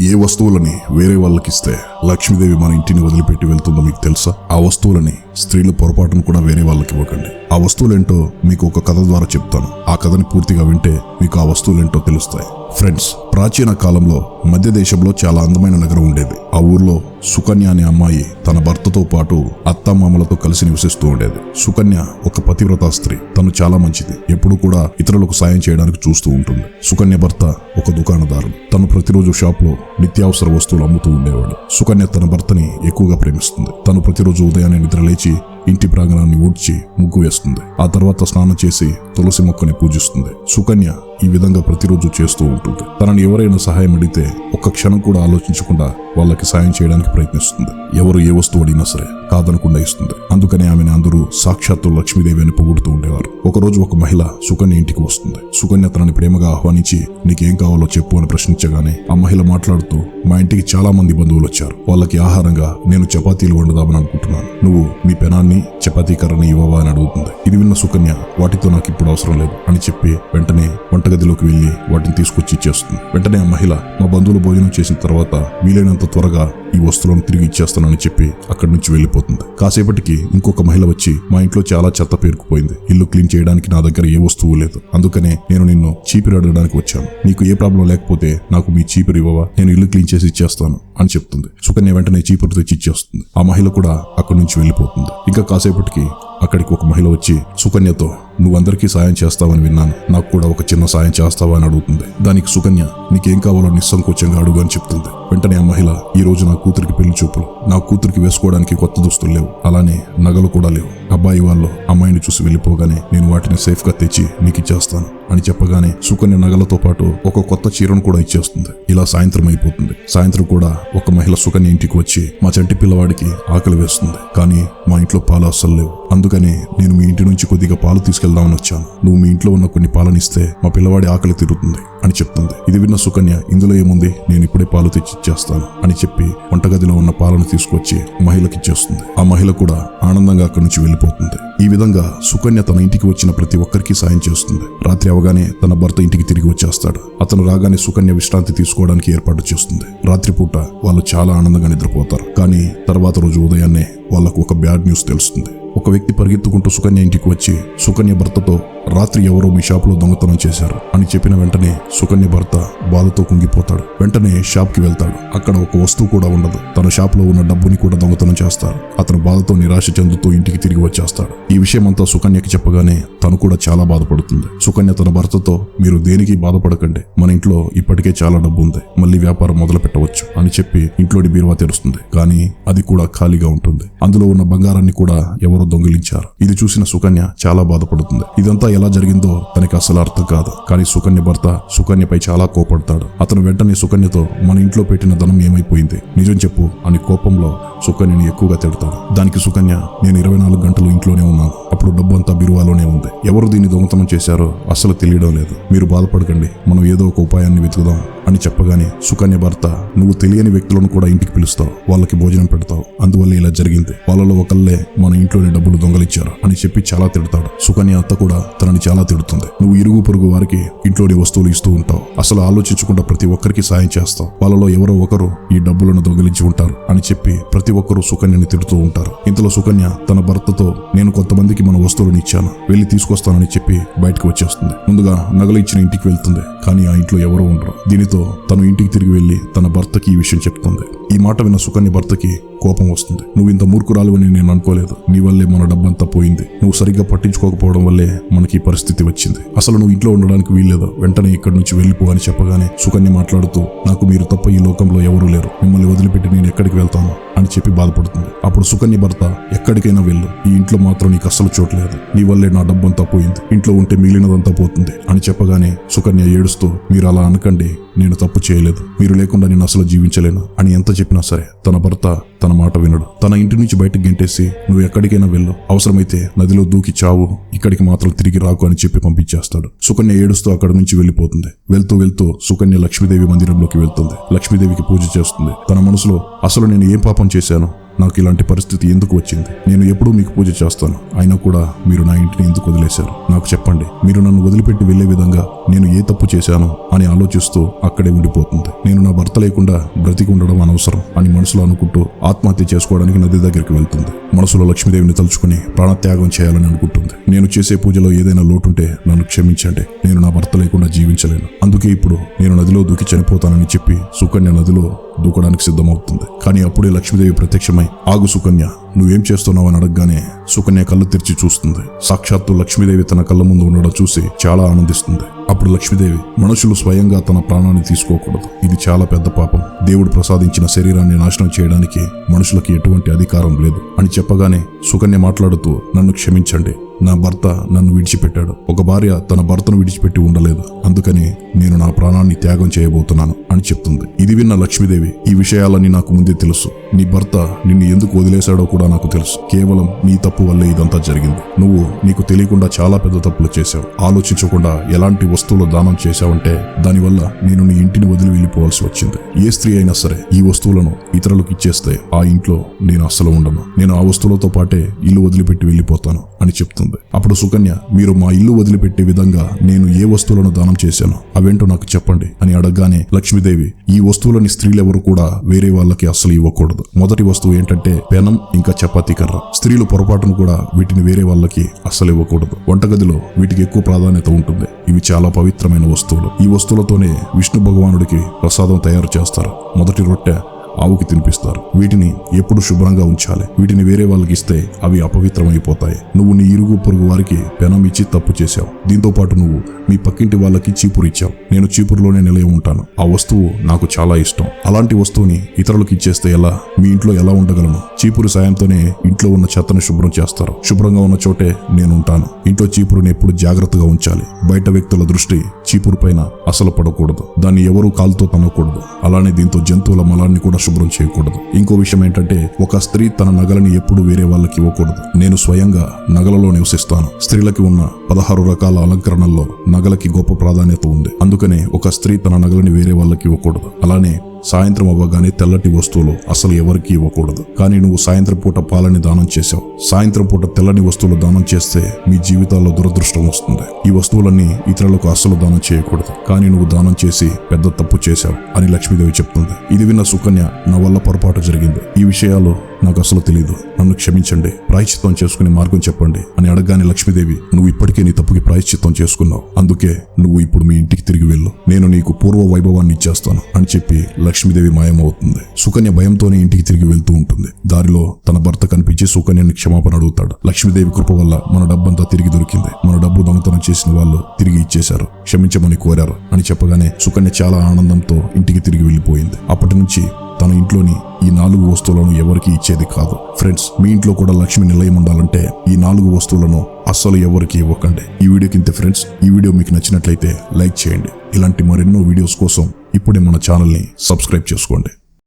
ఏ వస్తువులని వేరే వాళ్ళకిస్తే లక్ష్మీదేవి మన ఇంటిని వదిలిపెట్టి వెళ్తుందో మీకు తెలుసా? ఆ వస్తువులని స్త్రీలు పొరపాటును కూడా వేరే వాళ్ళకి ఇవ్వకండి. ఆ వస్తువులేంటో మీకు ఒక కథ ద్వారా చెప్తాను. ఆ కథని పూర్తిగా వింటే మీకు ఆ వస్తువులేంటో తెలుస్తాయి. ఫ్రెండ్స్ ప్రాచీన కాలంలో మధ్య దేశంలో చాలా అందమైన నగరం ఉండేది. ఆ ఊర్లో సుకన్య అనే అమ్మాయి తన భర్తతో పాటు అత్తమామలతో కలిసి నివసిస్తూ ఉండేది. సుకన్య ఒక పతివ్రత స్త్రీ. తను చాలా మంచిది. ఎప్పుడూ కూడా ఇతరులకు సాయం చేయడానికి చూస్తూ ఉంటుంది. సుకన్య భర్త ఒక దుకాణదారు తను ప్రతిరోజు షాప్లో నిత్యావసర వస్తువులు అమ్ముతూ ఉండేవాడు. సుకన్య తన భర్తని ఎక్కువగా ప్రేమిస్తుంది. తను ప్రతిరోజు ఉదయాన్నే నిద్రలేచి ఇంటి ప్రాంగణాన్ని ఊడ్చి ముగ్గు వేస్తుంది. ఆ తర్వాత స్నానం చేసి తులసి మొక్కని పూజిస్తుంది. సుకన్య ఈ విధంగా ప్రతిరోజు చేస్తూ ఉంటుంది. తనని ఎవరైనా సహాయం అడిగితే ఒక్క క్షణం కూడా ఆలోచించకుండా వాళ్ళకి సాయం చేయడానికి ప్రయత్నిస్తుంది. ఎవరు ఏ వస్తువు అడిగినా సరే కాదనకుండా ఇస్తుంది. అందుకనే ఆమెను అందరూ సాక్షాత్తు లక్ష్మీదేవి అని పొగుడుతూ ఉండేవారు. ఒకరోజు ఒక మహిళ సుకన్య ఇంటికి వస్తుంది. సుకన్య తనని ప్రేమగా ఆహ్వానించి నీకేం కావాలో చెప్పు అని ప్రశ్నించగానే ఆ మహిళ మాట్లాడుతూ మా ఇంటికి చాలా మంది బంధువులు వచ్చారు. వాళ్ళకి ఆహారంగా నేను చపాతీలు వండుదామని అనుకుంటున్నాను. నువ్వు మీ పెనాన్ని చపాతీ కర్రని ఇవ్వవా అని అడుగుతుంది. ఇది విన్న సుకన్య వాటితో నాకు ఇప్పుడు అవసరం లేదు అని చెప్పి వెంటనే వంట వంటగదిలోకి వెళ్ళి వాటిని తీసుకొచ్చి ఇచ్చేస్తుంది. వెంటనే ఆ మహిళ మా బంధువులు భోజనం చేసిన తర్వాత వీలైనంత త్వరగా ఈ వస్తువులను తిరిగి ఇచ్చేస్తానని చెప్పి అక్కడి నుంచి వెళ్ళిపోతుంది. కాసేపటికి ఇంకొక మహిళ వచ్చి మా ఇంట్లో చాలా చెత్త పేరుకుపోయింది. ఇల్లు క్లీన్ చేయడానికి నా దగ్గర ఏ వస్తువు లేదు. అందుకనే నేను నిన్ను చీపిరి అడగడానికి వచ్చాను. నీకు ఏ ప్రాబ్లం లేకపోతే నాకు మీ చీపిరి ఇవ్వవా? నేను ఇల్లు క్లీన్ చేసి ఇచ్చేస్తాను అని చెప్తుంది. సుకన్య వెంటనే చీపురు తెచ్చి ఇచ్చేస్తుంది. ఆ మహిళ కూడా అక్కడి నుంచి వెళ్ళిపోతుంది. ఇంకా కాసేపటికి అక్కడికి ఒక మహిళ వచ్చి సుకన్యతో నువ్వందరికీ సాయం చేస్తావని విన్నాను. నాకు కూడా ఒక చిన్న సాయం చేస్తావా? అని అడుగుతుంది. దానికి సుకన్య నీకేం కావాలో నిస్సంకోచంగా అడుగు అని చెప్తుంది. వెంటనే ఆ మహిళ ఈ రోజు నా కూతురికి పెళ్ళి చూపులు. నా కూతురికి వేసుకోవడానికి కొత్త దుస్తులు లేవు. అలానే నగలు కూడా లేవు. అబ్బాయి వాళ్ళు అమ్మాయిని చూసి వెళ్ళిపోగానే నేను వాటిని సేఫ్గా తెచ్చి నీకు ఇచ్చేస్తాను అని చెప్పగానే సుకన్య నగలతో పాటు ఒక కొత్త చీరను కూడా ఇచ్చేస్తుంది. ఇలా సాయంత్రం అయిపోతుంది. సాయంత్రం కూడా ఒక మహిళ సుకన్య ఇంటికి వచ్చి మా చంటి పిల్లవాడికి ఆకలి వేస్తుంది. కానీ మా ఇంట్లో పాలు అస్సలు లేవు. అందుకని నేను మీ ఇంటి నుంచి కొద్దిగా పాలు తీసుకెళ్దామని వచ్చాను. నువ్వు మీ ఇంట్లో ఉన్న కొన్ని పాలనిస్తే మా పిల్లవాడి ఆకలి తిరుగుతుంది అని చెప్తుంది. ఇది విన్న సుకన్య ఇందులో ఏముంది? నేను ఇప్పుడే పాలు తెచ్చి ఇచ్చేస్తాను అని చెప్పి వంటగదిలో ఉన్న పాలను తీసుకొచ్చి మహిళకి ఇచ్చేస్తుంది. ఆ మహిళ కూడా ఆనందంగా అక్కడి నుంచి వెళ్ళిపోతుంది. ఈ విధంగా సుకన్య తన ఇంటికి వచ్చిన ప్రతి ఒక్కరికి సాయం చేస్తుంది. రాత్రి అవగానే తన భర్త ఇంటికి తిరిగి వచ్చేస్తాడు. అతను రాగానే సుకన్య విశ్రాంతి తీసుకోవడానికి ఏర్పాటు చేస్తుంది. రాత్రిపూట వాళ్ళు చాలా ఆనందంగా నిద్రపోతారు. కానీ తర్వాత రోజు ఉదయాన్నే వాళ్ళకు ఒక బ్యాడ్ న్యూస్ తెలుస్తుంది. ఒక వ్యక్తి పరిగెత్తుకుంటూ సుకన్య ఇంటికి వచ్చి సుకన్య భర్తతో రాత్రి ఎవరో మీ షాప్లో దొంగతనం చేశారు అని చెప్పిన వెంటనే సుకన్య భర్త బాధతో కుంగిపోతాడు. వెంటనే షాప్కి వెళ్తాడు. అక్కడ ఒక వస్తువు కూడా ఉండదు. తన షాప్లో ఉన్న డబ్బుని కూడా దొంగతనం చేస్తారు. అతను బాధతో నిరాశ చెందుతూ ఇంటికి తిరిగి వచ్చేస్తాడు. ఈ విషయం అంతా సుకన్యకి చెప్పగానే తను కూడా చాలా బాధపడుతుంది. సుకన్య తన భర్తతో మీరు దేనికి బాధపడకండి. మన ఇంట్లో ఇప్పటికే చాలా డబ్బు ఉంది మళ్ళీ వ్యాపారం మొదలు పెట్టవచ్చు అని చెప్పి ఇంట్లోని బీరువా తెరుస్తుంది. కానీ అది కూడా ఖాళీగా ఉంటుంది. అందులో ఉన్న బంగారాన్ని కూడా ఎవరో దొంగిలించారు. ఇది చూసిన సుకన్య చాలా బాధపడుతుంది. ఇదంతా ఎలా జరిగిందో తనకి అసలు అర్థం కాదు. కానీ సుకన్య భర్త సుకన్యపై చాలా కోపడతాడు. అతను వెంటనే సుకన్యతో మన ఇంట్లో పెట్టిన ధనం ఏమైపోయింది? నిజం చెప్పు అని కోపంలో సుకన్యని ఎక్కువగా తిడతాడు. దానికి సుకన్య నేను ఇరవై నాలుగు గంటలు ఇంట్లోనే ఉన్నాను. అప్పుడు డబ్బు అంతా బిరువాలోనే ఉంది. ఎవరు దీన్ని దొంగతనం చేశారో అసలు తెలియడం లేదు. మీరు బాధపడకండి. మనం ఏదో ఒక ఉపాయాన్ని వెతుకుదాం. అని చెప్పగానే సుకన్య భర్త నువ్వు తెలియని వ్యక్తులను కూడా ఇంటికి పిలుస్తావు. వాళ్ళకి భోజనం పెడతావు. అందువల్ల ఇలా జరిగింది. వాళ్ళలో ఒకళ్ళే మన ఇంట్లోని డబ్బులు దొంగలిచ్చారు అని చెప్పి చాలా తిడతాడు. సుకన్య అత్త కూడా తనని చాలా తిడుతుంది. నువ్వు ఇరుగు పొరుగు వారికి ఇంట్లోని వస్తువులు ఇస్తూ ఉంటావు. అసలు ఆలోచించకుండా ప్రతి ఒక్కరికి సాయం చేస్తావు. వాళ్ళలో ఎవరో ఒకరు ఈ డబ్బులను దొంగిలించి ఉంటారు అని చెప్పి ప్రతి ఒక్కరూ సుకన్యని తిడుతూ ఉంటారు. ఇంతలో సుకన్య తన భర్తతో నేను కొంతమందికి మన వస్తువులను ఇచ్చాను. వెళ్ళి తీసుకొస్తానని చెప్పి బయటకు వచ్చేస్తుంది. ముందుగా నగలు ఇచ్చిన ఇంటికి వెళ్తుంది. కానీ ఆ ఇంట్లో ఎవరో ఉండరు. దీనితో తను ఇంటికి తిరిగి వెళ్ళి తన భర్తకి ఈ విషయం చెప్తుంది. ఈ మాట విన్న సుకన్య భర్తకి కోపం వస్తుంది. నువ్వు ఇంత మూర్ఖురాలువని నేను అనుకోలేదు. నీ వల్లే మన డబ్బంతా పోయింది. నువ్వు సరిగ్గా పట్టించుకోకపోవడం వల్లే మనకి ఈ పరిస్థితి వచ్చింది. అసలు నువ్వు ఇంట్లో ఉండడానికి వీల్లేదు. వెంటనే ఇక్కడి నుంచి వెళ్ళిపో అని చెప్పగానే సుకన్య మాట్లాడుతూ నాకు మీరు తప్ప ఈ లోకంలో ఎవరూ లేరు. మిమ్మల్ని వదిలిపెట్టి నేను ఎక్కడికి వెళ్తాను? అని చెప్పి బాధపడుతుంది. అప్పుడు సుకన్య భర్త ఎక్కడికైనా వెళ్ళు. ఈ ఇంట్లో మాత్రం నీకు అస్సలు చోట్లేదు నీ వల్లే నా డబ్బంతా పోయింది. ఇంట్లో ఉంటే మిగిలినదంతా పోతుంది. అని చెప్పగానే సుకన్య ఏడుస్తూ మీరు అలా అనకండి. నేను తప్పు చేయలేదు. మీరు లేకుండా నేను అసలు జీవించలేను. అని ఎంత చెప్పినా సరే తన భర్త తన మాట వినడు. తన ఇంటి నుంచి బయటకు గెంటేసి నువ్వు ఎక్కడికైనా వెళ్ళు. అవసరమైతే నదిలో దూకి చావు. ఇక్కడికి మాత్రం తిరిగి రాకు అని చెప్పి పంపించేస్తాడు. సుకన్య ఏడుస్తూ అక్కడ నుంచి వెళ్ళిపోతుంది. వెళ్తూ వెళ్తూ సుకన్య లక్ష్మీదేవి మందిరంలోకి వెళ్తుంది. లక్ష్మీదేవికి పూజ చేస్తుంది. తన మనసులో అసలు నేను ఏం పాపం చేశాను? నాకు ఇలాంటి పరిస్థితి ఎందుకు వచ్చింది? నేను ఎప్పుడూ మీకు పూజ చేస్తాను. అయినా కూడా మీరు నా ఇంటిని ఎందుకు వదిలేశారు? నాకు చెప్పండి. మీరు నన్ను వదిలిపెట్టి వెళ్ళే విధంగా నేను ఏ తప్పు చేశాను అని ఆలోచిస్తూ అక్కడే ఉండిపోతుంది. నేను నా భర్త లేకుండా బ్రతికి ఉండడం అనవసరం అని మనసులో అనుకుంటూ ఆత్మహత్య చేసుకోవడానికి నది దగ్గరికి వెళ్తుంది. మనసులో లక్ష్మీదేవిని తలుచుకుని ప్రాణత్యాగం చేయాలని అనుకుంటుంది. నేను చేసే పూజలో ఏదైనా లోటుంటే నన్ను క్షమించండి. నేను నా భర్త లేకుండా జీవించలేను. అందుకే ఇప్పుడు నేను నదిలో దూకి చనిపోతానని చెప్పి సుకన్య నదిలో దూకడానికి సిద్ధమవుతుంది. కానీ అప్పుడే లక్ష్మీదేవి ప్రత్యక్షమై ఆగు సుకన్య నువ్వేం చేస్తున్నావని అడగగానే సుకన్య కళ్ళు తెరిచి చూస్తుంది. సాక్షాత్తు లక్ష్మీదేవి తన కళ్ళ ముందు ఉండడం చూసి చాలా ఆనందిస్తుంది. అప్పుడు లక్ష్మీదేవి మనుషులు స్వయంగా తన ప్రాణాన్ని తీసుకోకూడదు. ఇది చాలా పెద్ద పాపం. దేవుడు ప్రసాదించిన శరీరాన్ని నాశనం చేయడానికి మనుషులకి ఎటువంటి అధికారం లేదు. అని చెప్పగానే సుకన్య మాట్లాడుతూ నన్ను క్షమించండి. నా భర్త నన్ను విడిచిపెట్టాడు. ఒక భార్య తన భర్తను విడిచిపెట్టి ఉండలేదు. అందుకని నేను నా ప్రాణాన్ని త్యాగం చేయబోతున్నాను అని చెప్తుంది. ఇది విన్న లక్ష్మీదేవి ఈ విషయాలన్నీ నాకు ముందే తెలుసు. నీ భర్త నిన్ను ఎందుకు వదిలేశాడో కూడా నాకు తెలుసు. కేవలం నీ తప్పు వల్లే ఇదంతా జరిగింది. నువ్వు నీకు తెలియకుండా చాలా పెద్ద తప్పులు చేశావు. ఆలోచించకుండా ఎలాంటి వస్తువులు దానం చేశావంటే దానివల్ల నేను నీ ఇంటిని వదిలి వెళ్ళిపోవాల్సి వచ్చింది. ఏ స్త్రీ అయినా సరే ఈ వస్తువులను ఇతరులకు ఇచ్చేస్తే ఆ ఇంట్లో నేను అస్సలు ఉండను. నేను ఆ వస్తువులతో పాటే ఇల్లు వదిలిపెట్టి వెళ్ళిపోతాను అని చెప్తుంది. అప్పుడు సుకన్య మీరు మా ఇల్లు వదిలిపెట్టే విధంగా నేను ఏ వస్తువులను దానం చేశాను. అవేంటో నాకు చెప్పండి అని అడగగానే లక్ష్మీదేవి ఈ వస్తువులని స్త్రీలెవరు కూడా వేరే వాళ్ళకి అస్సలు ఇవ్వకూడదు. మొదటి వస్తువు ఏంటంటే పెనం ఇంకా చపాతీ కర్ర. స్త్రీలు పొరపాటును కూడా వీటిని వేరే వాళ్ళకి అస్సలు ఇవ్వకూడదు. వంటగదిలో వీటికి ఎక్కువ ప్రాధాన్యత ఉంటుంది. ఇవి చాలా పవిత్రమైన వస్తువులు. ఈ వస్తువులతోనే విష్ణు భగవానుడికి ప్రసాదం తయారు చేస్తారు. మొదటి రొట్టె ఆవుకి తినిపిస్తారు. వీటిని ఎప్పుడు శుభ్రంగా ఉంచాలి. వీటిని వేరే వాళ్ళకి ఇస్తే అవి అపవిత్రమైపోతాయి. నువ్వు నీ ఇరుగు పొరుగు వారికి పెనం ఇచ్చి తప్పు చేశావు. దీంతో పాటు నువ్వు మీ పక్కింటి వాళ్ళకి చీపురు ఇచ్చావు. నేను చీపురులోనే నిలయ ఉంటాను. ఆ వస్తువు నాకు చాలా ఇష్టం. అలాంటి వస్తువుని ఇతరులకు ఇచ్చేస్తే ఎలా? మీ ఇంట్లో ఎలా ఉండగలను? చీపురు సాయంతోనే ఇంట్లో ఉన్న చెత్తను శుభ్రం చేస్తారు. శుభ్రంగా ఉన్న చోటే నేను ఉంటాను. ఇంట్లో చీపురుని ఎప్పుడు జాగ్రత్తగా ఉంచాలి. బయట వ్యక్తుల దృష్టి చీపురు పైన అసలు పడకూడదు. దాన్ని ఎవరూ కాలుతో తనకూడదు అలానే దీంతో జంతువుల మలాన్ని కూడా శుభ్రం చేయకూడదు. ఇంకో విషయం ఏంటంటే ఒక స్త్రీ తన నగలని ఎప్పుడు వేరే వాళ్ళకి ఇవ్వకూడదు. నేను స్వయంగా నగలలో నివసిస్తాను. స్త్రీలకి ఉన్న పదహారు రకాల అలంకరణల్లో నగలకి గొప్ప ప్రాధాన్యత ఉంది. అందుకనే ఒక స్త్రీ తన నగలని వేరే వాళ్ళకి ఇవ్వకూడదు. అలానే సాయంత్రం అవ్వగానే తెల్లటి వస్తువులు అసలు ఎవరికీ ఇవ్వకూడదు. కానీ నువ్వు సాయంత్రం పూట పాలని దానం చేశావు. సాయంత్రం పూట తెల్లని వస్తువులు దానం చేస్తే మీ జీవితాల్లో దురదృష్టం వస్తుంది. ఈ వస్తువులన్నీ ఇతరులకు అస్సలు దానం చేయకూడదు. కానీ నువ్వు దానం చేసి పెద్ద తప్పు చేశావు అని లక్ష్మీదేవి చెప్తుంది. ఇది విన్న సుకన్య నా వల్ల పొరపాటు జరిగింది. ఈ విషయాలు నాకు అసలు తెలియదు నన్ను క్షమించండి. ప్రాయశ్చిత్తం చేసుకునే మార్గం చెప్పండి. అని అడగానే లక్ష్మీదేవి నువ్వు ఇప్పటికే నీ తప్పుకి ప్రాయశ్చిత్తం చేసుకున్నావు. అందుకే నువ్వు ఇప్పుడు మీ ఇంటికి తిరిగి వెళ్ళు. నేను నీకు పూర్వ వైభవాన్ని ఇచ్చేస్తాను. అని చెప్పి లక్ష్మీదేవి మాయమవుతుంది. సుకన్య భయంతోనే ఇంటికి తిరిగి వెళ్తూ ఉంటుంది. దారిలో తన భర్త కనిపించి సుకన్యని క్షమాపణ అడుగుతాడు. లక్ష్మీదేవి కృప వల్ల మన డబ్బంతా తిరిగి దొరికింది. మన డబ్బు దొంగతనం చేసిన వాళ్ళు తిరిగి ఇచ్చేశారు. క్షమించమని కోరారు. అని చెప్పగానే సుకన్య చాలా ఆనందంతో ఇంటికి తిరిగి వెళ్ళిపోయింది. అప్పటి నుంచి తన ఇంట్లోని ఈ నాలుగు వస్తువులను ఎవరికి ఇచ్చేది కాదు. ఫ్రెండ్స్ మీ ఇంట్లో కూడా లక్ష్మి నిలయం ఉండాలంటే ఈ నాలుగు వస్తువులను అస్సలు ఎవరికి ఇవ్వకండి. ఈ వీడియోకి ఇంతే ఫ్రెండ్స్ ఈ వీడియో మీకు నచ్చినట్లయితే లైక్ చేయండి. ఇలాంటి మరెన్నో వీడియోస్ కోసం ఇప్పుడే మన ఛానల్ని సబ్స్క్రైబ్ చేసుకోండి.